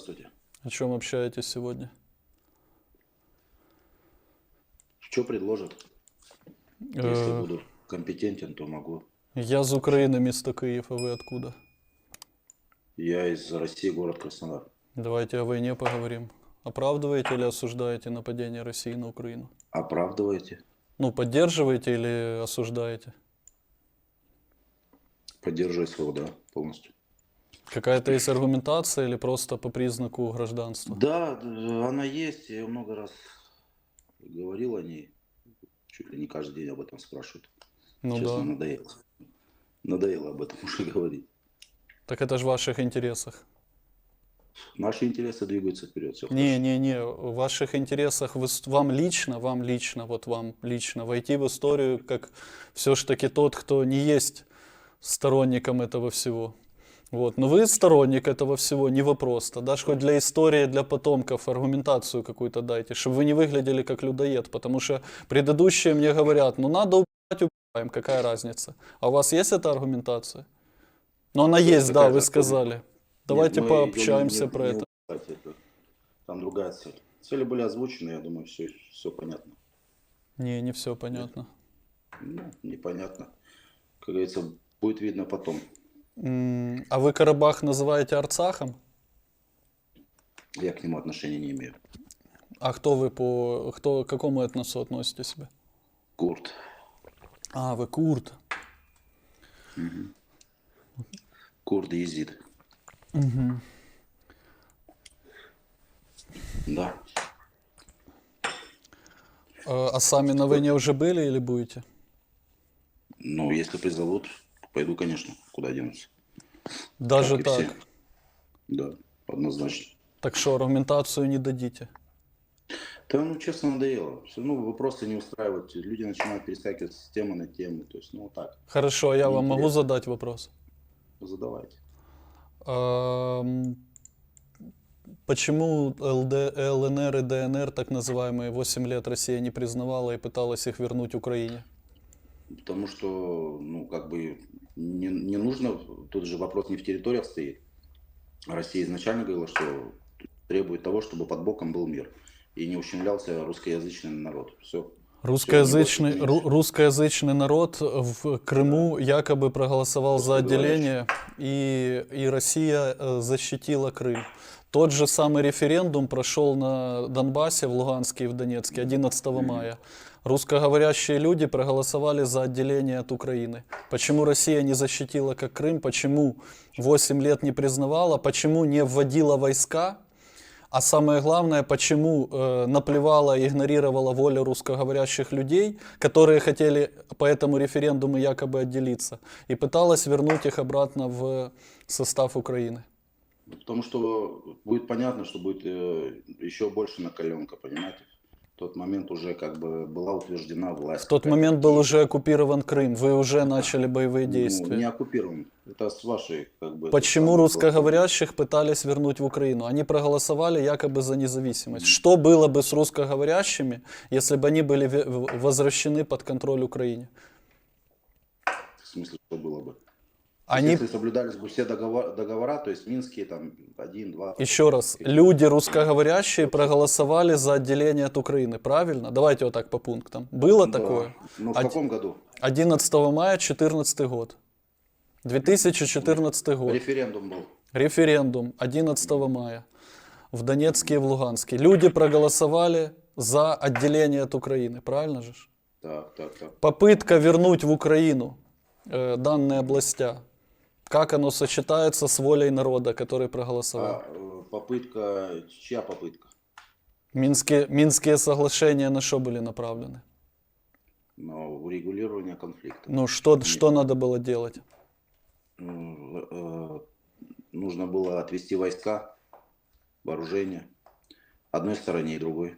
Здравствуйте. О чем общаетесь сегодня? Что предложат? Если Э, буду компетентен, то могу. Я из Украины, место Киев, а вы откуда? Я из России, город Краснодар. Давайте о войне поговорим. Оправдываете или осуждаете нападение России на Украину? Оправдываете? Ну, поддерживаете или осуждаете? Поддерживаю своего, да, полностью. Какая-то есть аргументация или просто по признаку гражданства? Да, она есть. Я много раз говорил о ней. Чуть ли не каждый день об этом спрашивают. Ну Честно, да. надоело. Надоело об этом уже говорить. Так это же в ваших интересах. Наши интересы двигаются вперед. Все Не-не-не, в ваших интересах вы вам лично, вам лично, вот вам лично войти в историю как все-таки тот, кто не есть сторонником этого всего. Вот. Но вы сторонник этого всего, не вопрос. Тогда ж хоть для истории, для потомков аргументацию какую-то дайте, чтобы вы не выглядели как людоед. Потому что предыдущие мне говорят, ну надо убивать, убиваем, какая разница. А у вас есть эта аргументация? Ну она Какая есть, да, вы сказали. Давайте Нет, мы пообщаемся идем про не это. Там другая цель. Цели были озвучены, я думаю, все, все понятно. Не, не все понятно. Ну, непонятно. Как говорится, будет видно потом. А вы Карабах называете Арцахом? Я к нему отношения не имею. А кто вы по... Кто, к какому этносу относите себя? Курт. А, вы курд. Курд и Езид. Да. А а сами на войне уже были или будете? Ну, если призовут, пойду, конечно. Куда денусь? Даже Как так. все. Да, однозначно. Так что аргументацию не дадите? Да, ну, честно, надоело. Все равно вопросы не устраивают. Люди начинают перескакивать с темы на тему. То есть, ну, вот так. Хорошо, я вам могу задать вопрос? Задавайте. Почему ЛД, ЛНР и ДНР, так называемые, 8 лет Россия не признавала и пыталась их вернуть Украине? Потому что, ну, как бы, не, не нужно, тут же вопрос не в территориях стоит. Россия изначально говорила, что требует того, чтобы под боком был мир. И не ущемлялся русскоязычный народ. Все. Русскоязычный, меньше. русскоязычный народ в Крыму якобы проголосовал за отделение, и, и Россия э, защитила Крым. Тот же самый референдум прошел на Донбассе, в Луганске и в Донецке 11 мая. Русскоговорящие люди проголосовали за отделение от Украины. Почему Россия не защитила как Крым? Почему 8 лет не признавала? Почему не вводила войска? А самое главное, почему э, наплевала и игнорировала волю русскоговорящих людей, которые хотели по этому референдуму якобы отделиться, и пыталась вернуть их обратно в состав Украины. Потому что будет понятно, что будет э, еще больше накаленка, понимаете? В тот момент уже как бы была утверждена власть. В тот момент был уже оккупирован Крым, вы уже начали боевые Ну, действия. не оккупирован. Это с вашей как бы... Почему русскоговорящих пытались вернуть в Украину? Они проголосовали якобы за независимость. Что было бы с русскоговорящими, если бы они были возвращены под контроль Украине? В смысле, что было бы? Они Если соблюдались бы все договор- договора, то есть Минские там один, два... Еще раз, люди русскоговорящие проголосовали за отделение от Украины, правильно? Давайте вот так по пунктам. Было Да. такое? Ну, в А каком году? 11 мая 2014 год. 2014 год. Референдум был. Референдум 11 мая в Донецке и в Луганске. Люди проголосовали за отделение от Украины, правильно же? Так, так, так. Попытка вернуть в Украину э, данные областя. Как оно сочетается с волей народа, который проголосовал? А э, попытка... Чья попытка? Минские, Минские соглашения на что были направлены? На урегулирование конфликта. Ну, что, что надо было делать? М, э, Нужно было отвести войска, вооружение. Одной стороне и другой.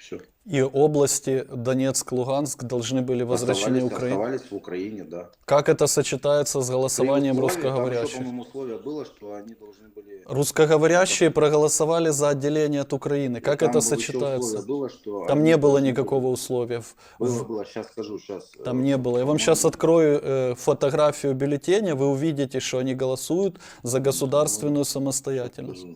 Все. И области Донецк, Луганск должны были возвращены Украине. оставались в Украине, да. Как это сочетается с голосованием Там еще, русскоговорящих? по-моему, условие было, что они должны были... Русскоговорящие проголосовали за отделение от Украины. Как Там это сочетается? было, что Там не было никакого были- условия. В- Было, в- было, сейчас скажу, сейчас. Там не было. Я вам сейчас открою э, фотографию бюллетеня, вы увидите, что они голосуют за государственную самостоятельность.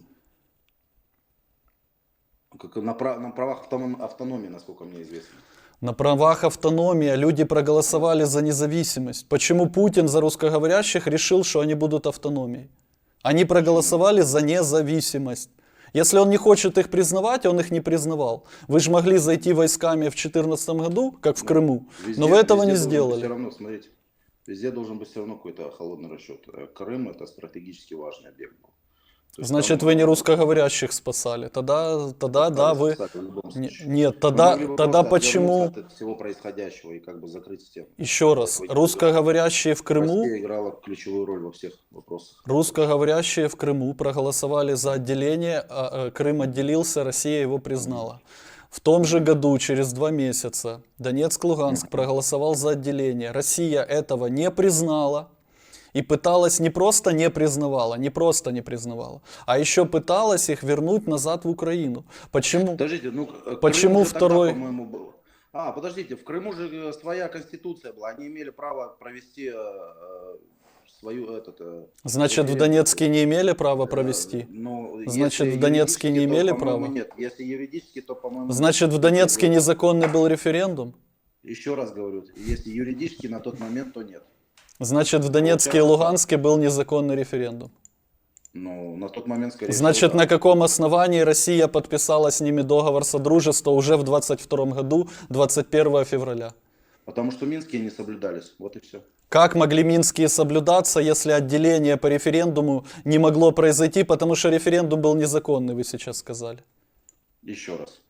Как на, прав- на правах автоном- автономии, насколько мне известно. На правах автономии люди проголосовали за независимость. Почему Путин за русскоговорящих решил, что они будут автономией? Они проголосовали за независимость. Если он не хочет их признавать, он их не признавал. Вы же могли зайти войсками в 2014 году, как в Крыму, но вы этого не Все сделали. равно, смотрите, везде должен быть все равно какой-то холодный расчет. Крым это стратегически важный объект был. Есть Значит, там, вы не русскоговорящих спасали. Тогда, тогда да, пытались вы... Не-. Нет, Мы тогда, тогда почему... от всего происходящего и как бы закрыть тему. Еще раз, русскоговорящие в Крыму... Россия играла ключевую роль во всех вопросах. Русскоговорящие в Крыму проголосовали за отделение, а, э, Крым отделился, Россия его признала. В том же году, через два месяца, Донецк-Луганск проголосовал за отделение. Россия этого не признала и пыталась не просто не признавала, не просто не признавала, а еще пыталась их вернуть назад в Украину. Почему? Подождите, ну Крым Почему уже тогда, второй- по-моему, был. А, подождите, в Крыму же э, своя конституция была, они имели право провести э, э, свою этот. э, Значит, в. Донецке не имели права Э, провести? Ну, Значит, в Донецке не то, имели по-моему, права? Нет, если юридически, то, по-моему... Значит, в Донецке незаконный был референдум? Еще раз говорю, если юридически на тот момент, то нет. Значит, в Донецке и Луганске был незаконный референдум. Ну, на тот момент, скорее Значит, всего, на каком основании Россия подписала с ними договор содружества уже в 22 году, 21 февраля? Потому что Минские не соблюдались, вот и все. Как могли Минские соблюдаться, если отделение по референдуму не могло произойти, потому что референдум был незаконный, вы сейчас сказали? Еще раз.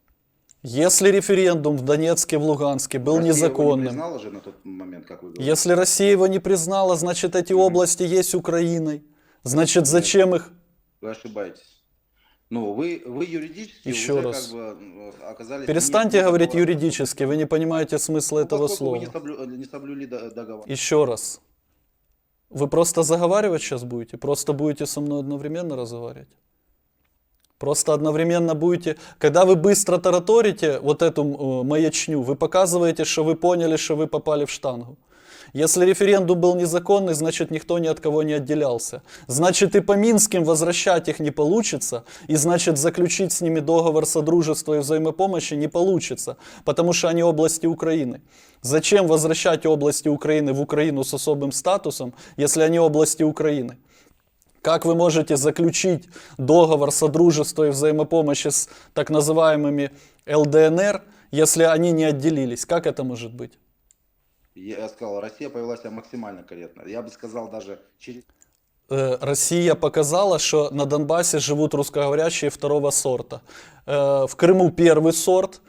Если референдум в Донецке, в Луганске был Россия его не незаконным, признала же на тот момент, как вы говорите. если Россия его не признала, значит эти области есть Украиной. Значит, зачем их? Вы ошибаетесь. Ну, вы, вы юридически Еще уже раз. как бы м, оказались... Перестаньте вне говорить договора. юридически, вы не понимаете смысла Ну, этого слова. Вы не, соблю- не соблюли до- договор. Еще раз. Вы просто заговаривать сейчас будете? Просто будете со мной одновременно разговаривать? Просто одновременно будете... Когда вы быстро тараторите вот эту э, маячню, вы показываете, что вы поняли, что вы попали в штангу. Если референдум был незаконный, значит никто ни от кого не отделялся. Значит и по Минским возвращать их не получится, и значит заключить с ними договор содружества и взаимопомощи не получится, потому что они области Украины. Зачем возвращать области Украины в Украину с особым статусом, если они области Украины? Как вы можете заключить договор содружества и взаимопомощи с так называемыми ЛДНР, если они не отделились? Как это может быть? Я сказал, Россия повела себя максимально корректно. Я бы сказал даже через... Россия показала, что на Донбассе живут русскоговорящие второго сорта. В Крыму первый сорт.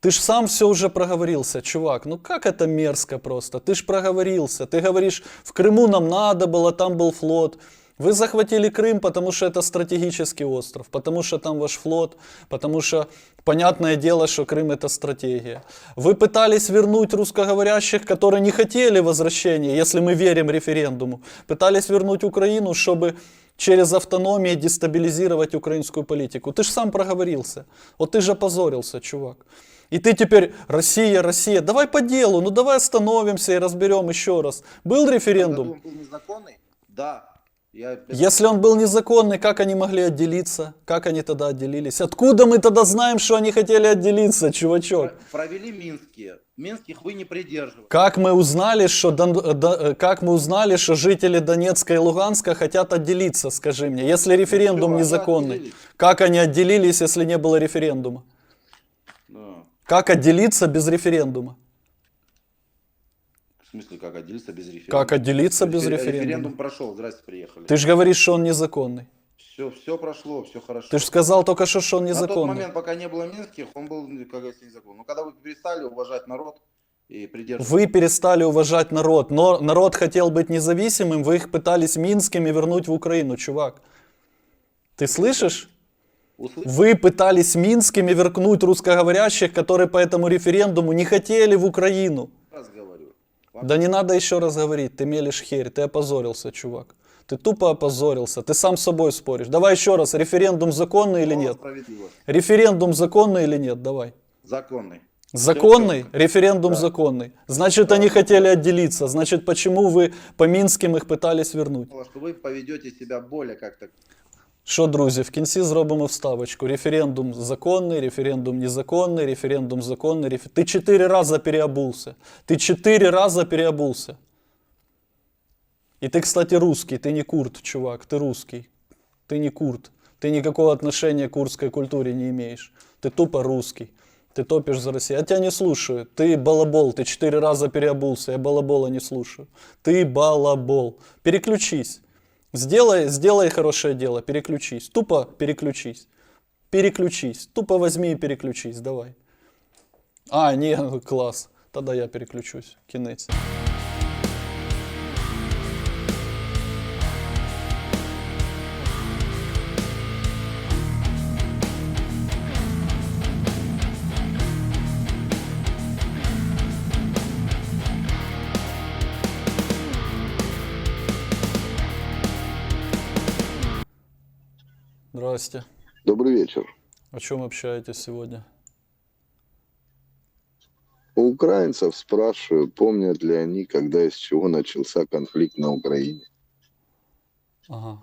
Ты ж сам все уже проговорился, чувак. Ну как это мерзко просто. Ты ж проговорился. Ты говоришь, в Крыму нам надо было, там был флот. Вы захватили Крым, потому что это стратегический остров, потому что там ваш флот, потому что понятное дело, что Крым это стратегия. Вы пытались вернуть русскоговорящих, которые не хотели возвращения, если мы верим референдуму. Пытались вернуть Украину, чтобы через автономию дестабилизировать украинскую политику. Ты же сам проговорился. Вот ты же опозорился, чувак. И ты теперь Россия, Россия. Давай по делу, ну давай остановимся и разберем еще раз. Был референдум? Он был незаконный? Да. Если он был незаконный, как они могли отделиться? Как они тогда отделились? Откуда мы тогда знаем, что они хотели отделиться, чувачок? Про- Провели Минские. Минских вы не придерживались. Как мы узнали, что, Дон- э, э, как мы узнали, что жители Донецка и Луганска хотят отделиться, скажи мне, если референдум всё, они незаконный? отделились. Как они отделились, если не было референдума? Да. Как отделиться без референдума? В смысле, как отделиться без референдума? Как отделиться без Рефер- референдума? Референдум прошел, здрасте, приехали. Ты же говоришь, что он незаконный. Все, все прошло, все хорошо. Ты же сказал только что, что он На тот незаконный. момент, пока не было Минских, он был, ну, как говорится, незаконный. Но когда вы перестали уважать народ и придерживаться... Вы перестали уважать народ, но народ хотел быть независимым, вы их пытались Минскими вернуть в Украину, чувак. Ты слышишь? Услышали? Вы пытались Минскими вернуть русскоговорящих, которые по этому референдуму не хотели в Украину. Да не надо еще раз говорить, ты мелешь херь, ты опозорился, чувак. Ты тупо опозорился, ты сам с собой споришь. Давай еще раз, референдум законный или нет? Референдум законный или нет? Давай. Законный. Законный? Референдум Да. законный. Значит, они хотели отделиться. Значит, почему вы по Минским их пытались вернуть? Что вы поведете себя более как-то Що, друзі, в кінці зробимо вставочку. Референдум законний, референдум незаконний, референдум законний. Реф... Ти чотири рази переобулся. Ти чотири рази переобулся. И ты, кстати, русский, ты не курд, чувак, ты русский. Ты не курд. Ты никакого отношения к курдской культуре не имеешь. Ты тупо русский. Ты топишь за Россию. Я тебя не слушаю. Ты балабол. Ты четыре раза переобулся. Я балабола не слушаю. Ты балабол. Переключись. Сделай, сделай хорошее дело. Переключись. Тупо переключись. Переключись. Тупо возьми и переключись. Давай. А, не, класс. Тогда я переключусь. Кинец. Здрасте. Добрый вечер. О чем общаетесь сегодня? У украинцев спрашиваю, помнят ли они, когда и с чего начался конфликт на Украине. Ага.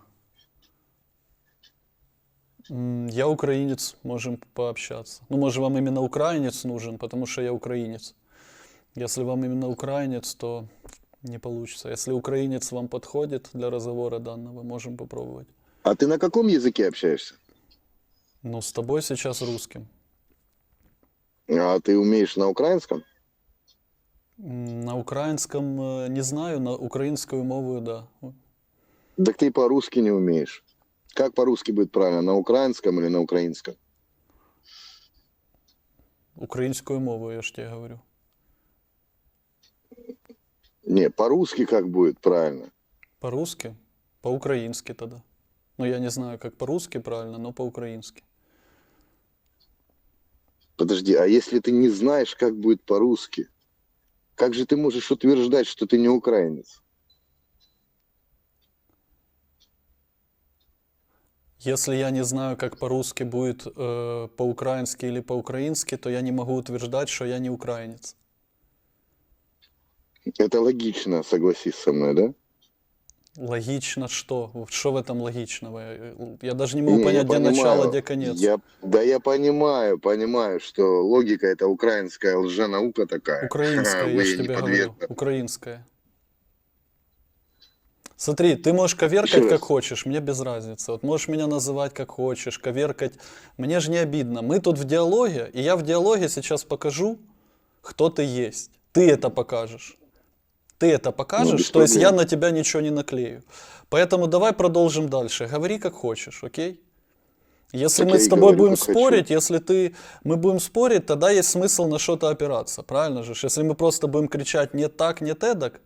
Я украинец, можем пообщаться. Ну, может, вам именно украинец нужен, потому что я украинец. Если вам именно украинец, то не получится. Если украинец вам подходит для разговора данного, можем попробовать. А ты на каком языке общаешься? Ну, с тобой сейчас русским. А ты умеешь на украинском? На украинском э, не знаю, на украинскую мову, да. Так ты по-русски не умеешь. Как по-русски будет правильно, на украинском или на украинском? Украинскую мову, я ж тебе говорю. Не, по-русски как будет правильно? По-русски? По-украински тогда. Ну, я не знаю, как по-русски правильно, но по-украински. Подожди, а если ты не знаешь, как будет по-русски, как же ты можешь утверждать, что ты не украинец? Если я не знаю, как по-русски будет э, по-украински или по-украински, то я не могу утверждать, что я не украинец. Это логично, согласись со мной, да? Логично что? Что в этом логичного? Я, я даже не могу Не, я понять, где начало, понимаю. где конец. Я, да я понимаю, понимаю, что логика это украинская лженаука такая. Украинская, Вы я же тебе говорю. Украинская. Смотри, ты можешь Еще коверкать раз. как хочешь, мне без разницы. Вот можешь меня называть как хочешь, коверкать. Мне же не обидно. Мы тут в диалоге, и я в диалоге сейчас покажу, кто ты есть. Ты это покажешь. Ты это покажешь, Ну, то есть я на тебя ничего не наклею. Поэтому давай продолжим дальше. Говори как хочешь, окей? Если Так мы с тобой говорю, будем как хочу. спорить, если ты, мы будем спорить, тогда есть смысл на что-то опираться, правильно же? Если мы просто будем кричать «не так, не тедак»,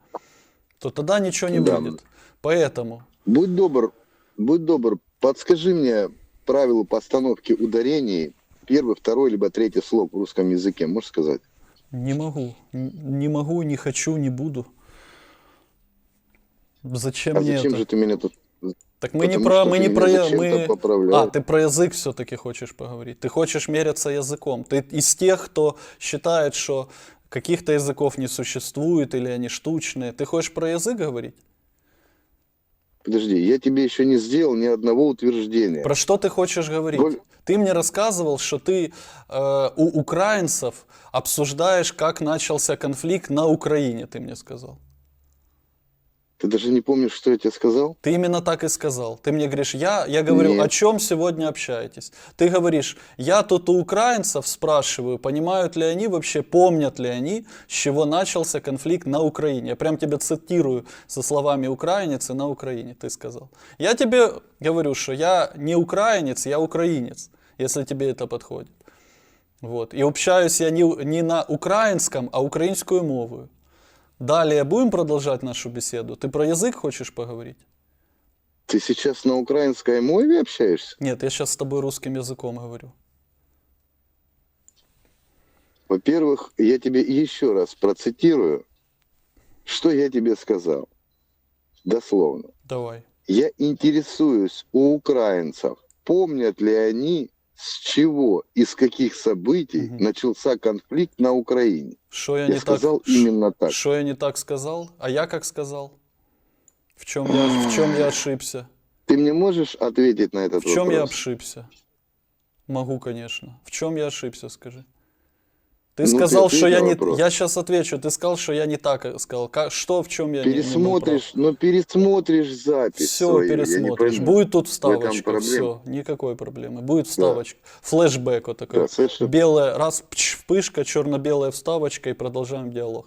то тогда ничего не Да. будет. Поэтому Будь добр, будь добр, подскажи мне правила постановки ударений первый, второй, либо третий слог в русском языке, можешь сказать? не могу, не могу, не хочу, не буду. Зачем А мне зачем это? же ты меня тут... Так мы не Потому про, что мы не про, мы... А, ты про язык все-таки хочешь поговорить. Ты хочешь мериться языком. Ты из тех, кто считает, что каких-то языков не существует или они штучные. Ты хочешь про язык говорить? Подожди, я тебе еще не сделал ни одного утверждения. Про что ты хочешь говорить? Голь- Ты мне рассказывал, что ты э, у украинцев обсуждаешь, как начался конфликт на Украине, ты мне сказал. Ты даже не помнишь, что я тебе сказал? Ты именно так и сказал. Ты мне говоришь, я, я говорю, Нет. о чем сегодня общаетесь? Ты говоришь, я тут у украинцев спрашиваю, понимают ли они вообще, помнят ли они, с чего начался конфликт на Украине. Я прям тебя цитирую со словами украинец и на Украине, ты сказал. Я тебе говорю, что я не украинец, я украинец, если тебе это подходит. Вот. И общаюсь я не, не на украинском, а украинскую мову. Далее будем продолжать нашу беседу. Ты про язык хочешь поговорить? Ты сейчас на украинской мове общаешься? Нет, я сейчас с тобой русским языком говорю. Во-первых, я тебе еще раз процитирую, что я тебе сказал. Дословно. Давай. Я интересуюсь у украинцев, помнят ли они, с чего и с каких событий Мгм. начался конфликт на Украине. Что я, Я не сказал так? именно так. Что я не так сказал? А я как сказал? В чем я, в чем я ошибся? Ты мне можешь ответить на этот В чем вопрос? я ошибся? Могу, конечно. В чем я ошибся, скажи? Ты Ну, ты сказал, ответь что я не... вопрос. Я сейчас отвечу. Ты сказал, что я не так сказал. Ка- Что, в чем я не- не, был прав? Пересмотришь, ну пересмотришь запись Все свою, не пересмотришь. Будет тут вставочка. Все, никакой проблемы. Будет вставочка. Флешбэк вот такой. Да, совершенно. Белая, раз, пч, вспышка, черно-белая вставочка и продолжаем диалог.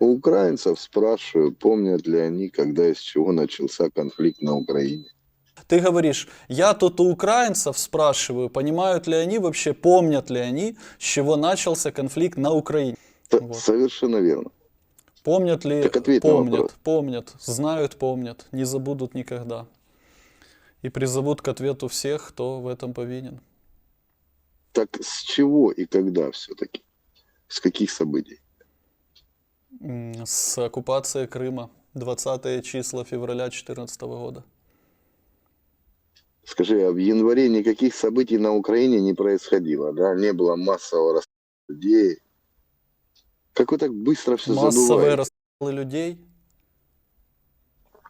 У украинцев спрашиваю, помнят ли они, когда и с чего начался конфликт на Украине. Ты говоришь, я тут у украинцев спрашиваю, понимают ли они вообще, помнят ли они, с чего начался конфликт на Украине. Т- Вот. Совершенно верно. Помнят ли, помнят, вопрос. помнят, знают, помнят, не забудут никогда. И призовут к ответу всех, кто в этом повинен. Так с чего и когда все-таки? С каких событий? С оккупацией Крыма 20 числа февраля 2014 года. Скажи, а в январе никаких событий на Украине не происходило, да? Не было массового расстрела людей. Как вы так быстро все Массовые забываете? расстрелы людей.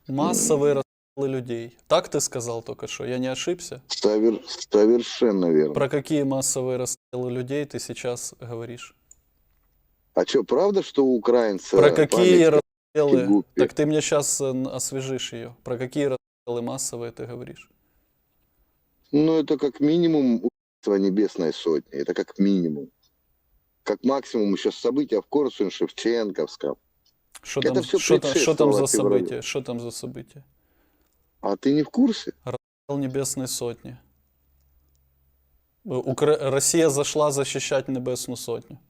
Массовые расстрелы людей. Так ты сказал только что, я не ошибся? Совер- Совершенно верно. Про какие массовые расстрелы людей ты сейчас говоришь? А что, правда, что у украинцев Про какие расстрелы? Так ты мне сейчас освежишь ее. Про какие расстрелы массовые ты говоришь? Ну, это как минимум убийство Небесной Сотни. Это как минимум. Как максимум еще события в Корсунь, Шевченковском. Что Это там, всё что, там, что там за события? Что там за события? А ты не в курсе? Расстрел Небесной Сотни. Укра... Россия зашла защищать Небесную Сотню.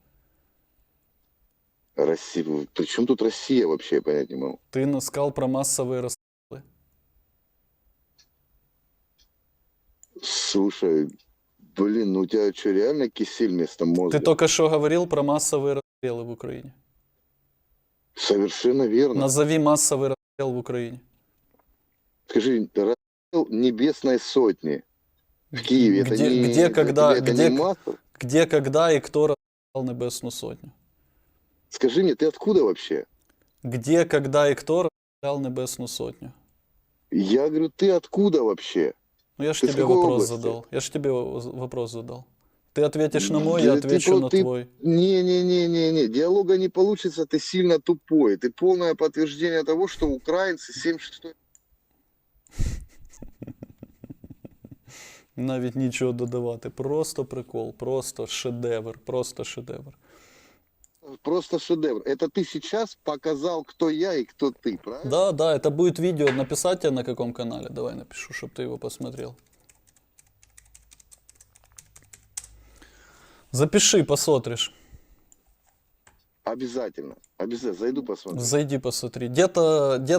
Россия. Причем тут Россия вообще, я понять не могу. Ты сказал про массовые расстрелы. Слушай, блин, ну у тебя что, реально кисель вместо мозга? Ты только что говорил про массовые расстрелы в Украине. Совершенно верно. Назови массовый расстрел в Украине. Скажи, расстрел Небесной Сотни в Киеве, это Где- не, где, когда- это где- не? Где, когда и кто расстрелял Небесную Сотню? Скажи мне, ты откуда вообще? Где, когда и кто расстрелял Небесную Сотню? Я говорю, ты откуда вообще? Ну я ж Ты тебе вопрос области? задал. Я ж тебе вопрос задал. Ты ответишь на мой, я ты отвечу про- на ты- твой. Не-не-не-не-не, диалога не получится, ты сильно тупой. Ты полное подтверждение того, что украинцы 76 Навіть нічого додавати. Просто прикол, просто шедевр, просто шедевр. Просто шедевр. Это ты сейчас показал, кто я и кто ты, правильно? Да, да, это будет видео. Написать тебе на каком канале? Давай напишу, чтобы ты его посмотрел. Запиши, посмотришь. Обязательно. Обязательно. Зайду посмотрю. Зайди, посмотри. Где-то где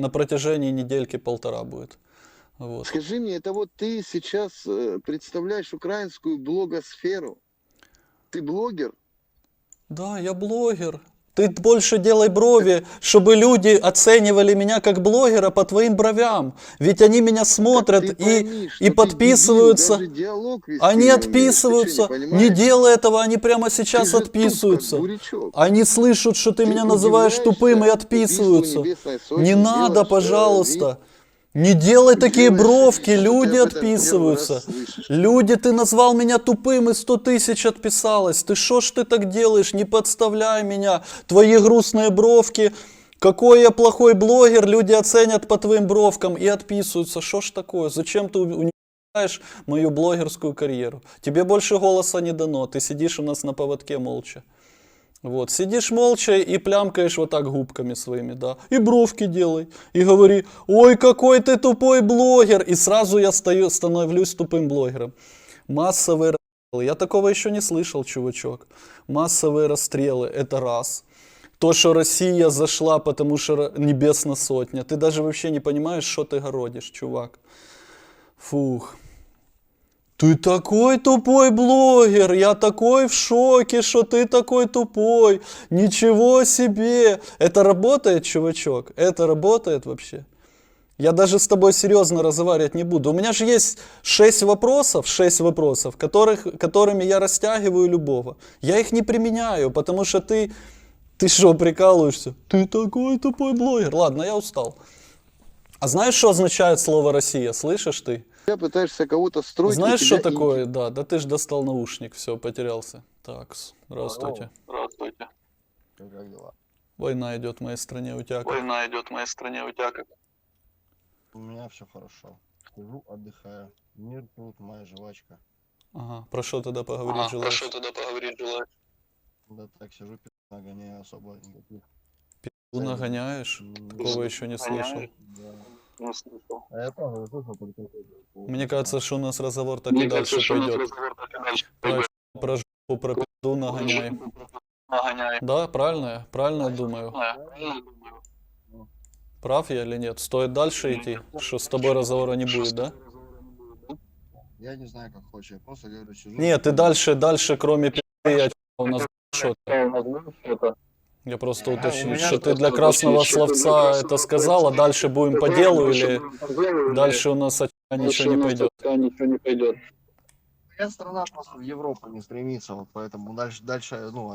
на протяжении недельки полтора будет. Вот. Скажи мне, это вот ты сейчас э, представляешь украинскую блогосферу? Ты блогер? Да, я блогер. Ты больше делай брови, чтобы люди оценивали меня как блогера по твоим бровям. Ведь они меня смотрят Так ты и, пойми, что и ты подписываются. дебил, Они. Ты отписываются. что, не Не делай этого, они прямо сейчас Ты туп, отписываются. дурачок. Они слышат, что ты, меня называешь тупым и отписываются. Не надо, э, пожалуйста. Не делай такие делаешь бровки, люди отписываются. Люди, ты назвал меня тупым, и 100 тысяч отписалось. Ты что ж ты так делаешь? Не подставляй меня. Твои грустные бровки. Какой я плохой блогер, люди оценят по твоим бровкам и отписываются. Что ж такое? Зачем ты унижаешь мою блогерскую карьеру? Тебе больше голоса не дано. Ты сидишь у нас на поводке молча. Вот, сидишь молча и плямкаешь вот так губками своими, да, и бровки делай, и говори, ой, какой ты тупой блогер, и сразу я стою, становлюсь тупым блогером. Массовые расстрелы, я такого еще не слышал, чувачок. Массовые расстрелы, это раз. То, что Россия зашла, потому что небесная сотня, ты даже вообще не понимаешь, что ты городишь, чувак. Фух. Ты такой тупой блогер, я такой в шоке, что ты такой тупой. Ничего себе. Это работает, чувачок? Это работает вообще? Я даже с тобой серьезно разговаривать не буду. У меня же есть шесть вопросов, шесть вопросов, которых, которыми я растягиваю любого. Я их не применяю, потому что ты, ты что, прикалываешься? Ты такой тупой блогер. Ладно, я устал. А знаешь, что означает слово Россия? Слышишь ты? Ты пытаешься кого-то строить. Знаешь, что такое? Да, да ты ж достал наушник, все, потерялся. Так, здравствуйте. Здравствуйте. Как дела? Война идет в моей стране, у тебя как? Война идет в моей стране, у тебя как? У меня все хорошо. Сижу, отдыхаю. Мир тут, моя жвачка. Ага, про что тогда поговорить Ага, желаешь? прошу тогда поговорить желаешь. Да так сижу, пи***, нагоняю особо. Ты нагоняешь? Такого еще не слышал. Да. Не слышал. А я тоже слышал только. Мне кажется, что у нас разговор так и дальше пойдет. Про, про жопу, про пизду нагоняй. Да, правильно я? Правильно я думаю. Прав я или нет? Стоит дальше идти? Что с тобой разговора не будет, да? Я не знаю, как хочешь. Я просто говорю, сижу. Нет, ты дальше, дальше, кроме пизды, я у нас что-то. Я просто А, уточню, меня что ты для красного словца красного это сказал, а дальше будем по делу или дальше у нас от ничего не пойдет? Ничего не пойдет. Моя страна просто в Европу не стремится, вот поэтому дальше, дальше, ну,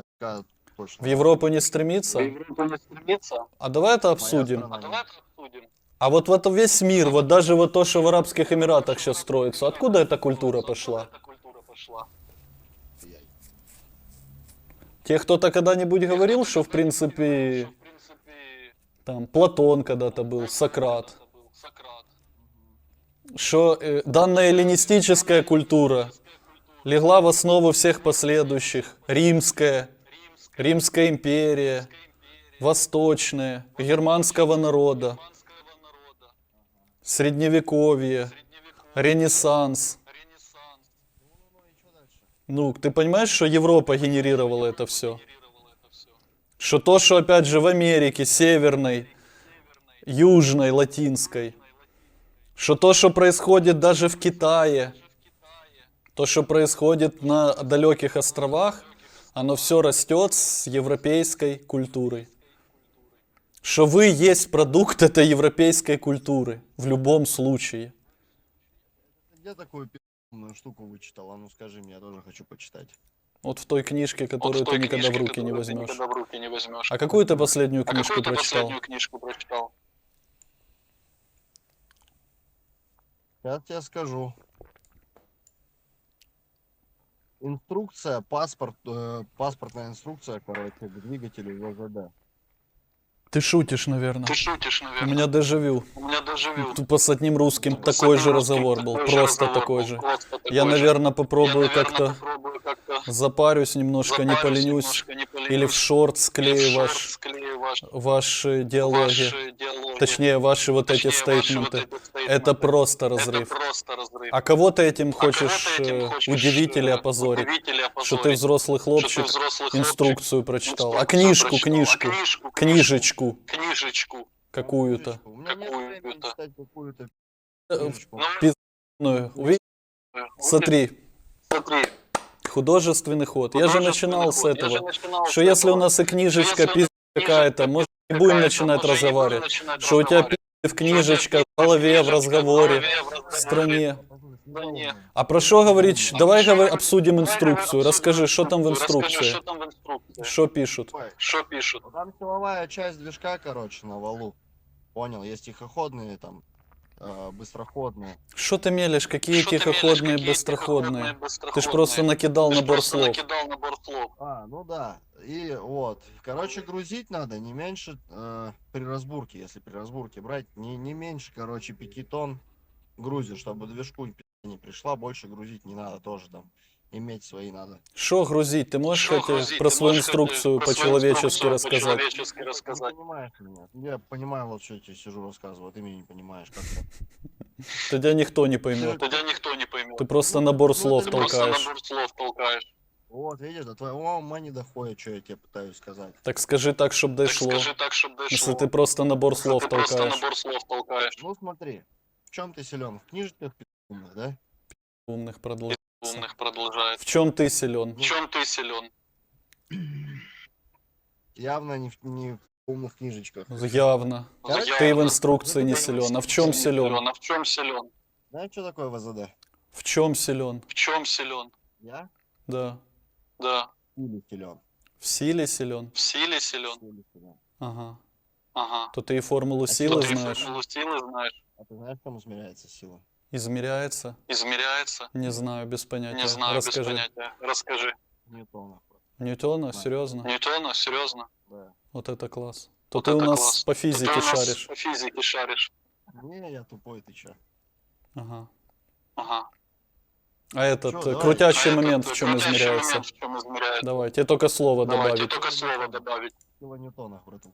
точно. В Европу не В стремиться? Европу не стремится. А давай это обсудим. А давай это обсудим. А вот в это весь мир, вот даже вот то, что в Арабских Эмиратах сейчас строится, откуда эта культура пошла? Эта культура пошла. Яй. Те, кто-то когда-нибудь говорил, что в принципе там Платон когда-то был, Сократ, что э, данная эллинистическая культура легла в основу всех последующих, римская, Римская империя, восточная, германского народа, средневековье. Ренессанс. Ну, и что дальше? Ну, ты понимаешь, что Европа генерировала это все? Что то, что опять же в Америке, северной, южной, латинской, что то, что происходит даже в Китае, то, что происходит на далеких островах, оно все растет с европейской культурой. Что вы есть продукт этой европейской культуры в любом случае. Пи***ную штуку вычитал? А ну скажи мне, я тоже хочу почитать. Вот в той книжке, Вот которую в той ты никогда в руки не возьмешь. никогда в руки не возьмешь. А какую ты последнюю А книжку какую ты прочитал? последнюю книжку прочитал? Сейчас тебе скажу. Инструкция, паспорт, э, паспортная инструкция, короче, к двигателю ВЗД. Ты шутишь, наверное. Ты шутишь, У наверное. меня дежавю. У меня вил. Тупо с одним русским такой же разговор был. Просто такой же. Я, наверное, попробую как-то запарюсь немножко, не поленюсь. Или в шорт склею ваш, ваши диалоги. Точнее, ваши вот эти стейтменты. Это просто разрыв. просто разрыв. А кого ты этим А кого хочешь ты этим э, хочешь, удивить или э, опозорить? удивить Что ты ты хлопчик, инструкцию прочитал. А инструкцию книжку, книжку, А книжечку книжечку. какую-то. Какую-то. Э. Ну, Ну, уви- э, Смотри, Смотри. художественный ход. Я же начинал с этого. Что если у нас и книжечка пиздец какая-то, может не будем начинать разговаривать. Что у тебя пиздец в книжечка, в голове, в разговоре, в стране. Да не. А про что говорить? А Давай говори- обсудим инструкцию. Расскажи, что там в Расскажи, инструкции. что там в инструкции. Что пишут? Что пишут? Там силовая часть движка, короче, на валу. Понял, есть тихоходные там, э, быстроходные. Что ты мелешь? Какие Что ты мелешь? тихоходные, Какие быстроходные? тихоходные, Ты ж быстроходные? просто накидал Ты ж набор просто слов. накидал набор слов. А, ну да. И вот. Короче, грузить надо не меньше э, при разбурке, если при разбурке брать, не, не меньше, короче, 5 тонн грузишь, чтобы движку пи***, не пришла, больше грузить не надо тоже там. Иметь свои надо. Что грузить? Ты можешь Что хоть э, грузить? про Ты свою можешь э, инструкцию про по-человечески рассказать? по-человечески Ты рассказать. не понимаешь меня. Я понимаю, вот что я тебе сижу рассказываю, а ты меня не понимаешь. Как Тебя никто не поймет. Тебя никто не поймет. Ты просто набор Ну, слов ты Ты просто толкаешь. набор слов толкаешь. Вот, видишь, до твоего ума не доходит, что я тебе пытаюсь сказать. Так скажи так, чтобы Так дошло. скажи так, чтобы дошло. Если ты просто набор слов ты толкаешь. набор слов толкаешь. Ну смотри, чем ты силен? В книжках пи***умных, да? Умных продолжай. Умных продолжает. В чем ты силен? В чем ты силен? Явно не в, не в умных книжечках. Явно. Короче, Ты в Явно. инструкции не силен. А в чем силен? А в чем силен? Знаешь, что такое ВЗД? В чем силен? В чем силен? Я Да. Да. силен. В силе силен? В силе силен. Или силен. Ага. Ага. То ты и формулу А силы Ты знаешь. формулу силы знаешь. А ты знаешь, кому измеряется сила? Измеряется? Измеряется. Не знаю, без понятия. Не знаю, Расскажи. без понятия. Расскажи. Ньютона. Ньютона? Да. Серьезно? Ньютона, серьезно? Да. Вот это класс. То Вот ты у нас класс. по Ты физике у нас шаришь. По физике шаришь. Не, я тупой, ты чё? Ага. Ага. А этот Чё, э, давай. крутящий А момент этот, в чем крутящий измеряется? момент в чем измеряется? Давай, тебе только слово Давайте добавить. только слово добавить. В килоньютонах, братух.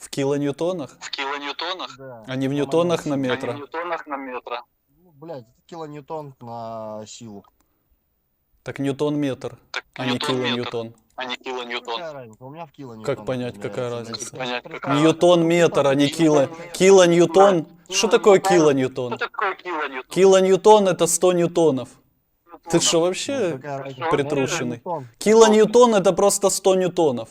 В килоньютонах? В килоньютонах? Да. А не в ньютонах на момент. А не в ньютонах на метра. Ну, блядь, килоньютон на силу. Так ньютон метр, Так а не ньютон метр, килоньютон. а не килоньютон. У меня в килоньютон. Как понять, какая разница? Понять, какая Ньютон метр, а не кило. Килоньютон? Что такое килоньютон? Что такое килоньютон? Килоньютон это 100 ньютонов. Ты что вообще? притрушенный. Ньютон. Килоньютон это просто 100 ньютонов.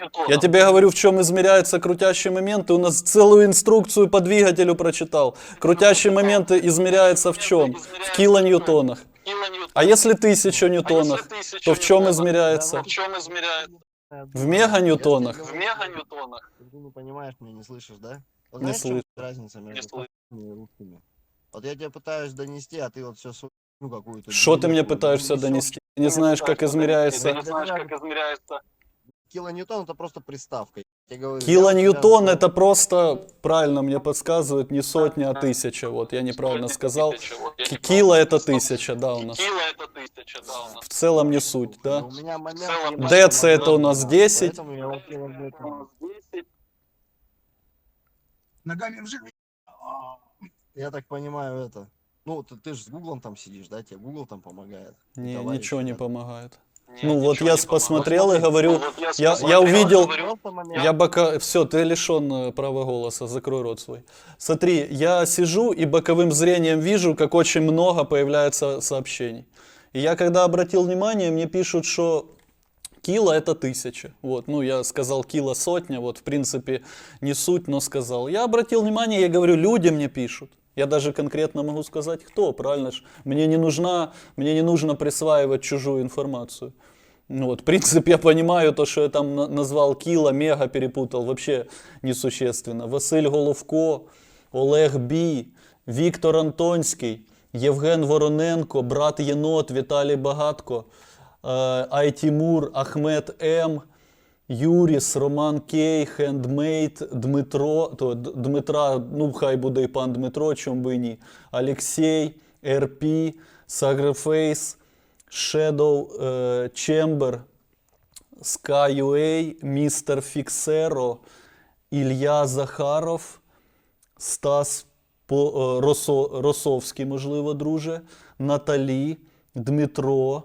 100 ньютонов. Я тебе говорю, в чем измеряется крутящий момент. Ты у нас целую инструкцию по двигателю прочитал. Крутящий момент измеряется в чем? В килоньютонах. Килоньютон. А если тысяча тысяча то в чем измеряется? В меганьютонах? В меганьютонах. Ты не понимаешь меня, не слышишь, да? Вот Не слышу. разница Не между русскими и русскими? Вот я тебе пытаюсь донести, а ты вот все ну какую-то. Что ты мне пытаешься донести? Не знаешь, как Ты измеряется? не знаешь, как измеряется. Килоньютон это просто приставка. Я говорю, я Килоньютон тебя- это просто, правильно мне подсказывают, не сотня, а тысяча. Вот, я неправильно сказал. я Кило это тысяча, да, у нас. Кило это тысяча, да, у нас. В целом не суть, да? У меня момент целом ебать, ДЦ это у нас да, 10. Поэтому я вот кило в этом. У нас 10. Ногами вжик. Я так понимаю это. Ну, ты, ты же с Гуглом там сидишь, да? Тебе Google там помогает. Не, ничего не да. помогает. Ну вот я не посмотрел и говорю, Ну вот я- я увидел- говорю. Я бока... Все, ты лишен э, права голоса, закрой рот свой. Смотри, я сижу и боковым зрением вижу, как очень много появляется сообщений. И я когда обратил внимание, мне пишут, что кило это тысяча. Вот, ну я сказал кило сотня, вот в принципе не суть, но сказал. Я обратил внимание, я говорю, люди мне пишут. Я даже конкретно могу сказать, кто, правильно ж? Мне не нужна, мне не нужно присваивать чужую информацию. Ну вот, в принципе, я понимаю то, что я там на- назвал кило, мега перепутал, вообще несущественно. Василь Головко, Олег Бі, Віктор Антонський, Євген Вороненко, брат Єнот, Віталій Багатко, е, Айтімур, Ахмед М, Юріс, Роман Кей, Хендмейд, Дмитро, то Дмитра, ну хай буде і пан Дмитро, чом би ні, Алексей, РП, Сагрефейс, е, Chamber, SkyUA, Містер Фіксеро, Ілля Захаров, Стас е, Росо, Росовський, можливо, друже, Наталі, Дмитро.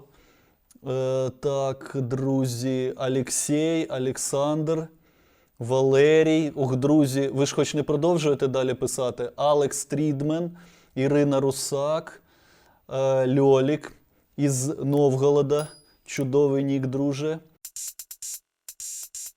Е, так, друзі, Алексій, Олександр, Валерій. Ох, друзі, ви ж хоч не продовжуєте далі писати. Алекс Трідмен, Ірина Русак, е, Льолік із Новгорода. Чудовий нік, друже.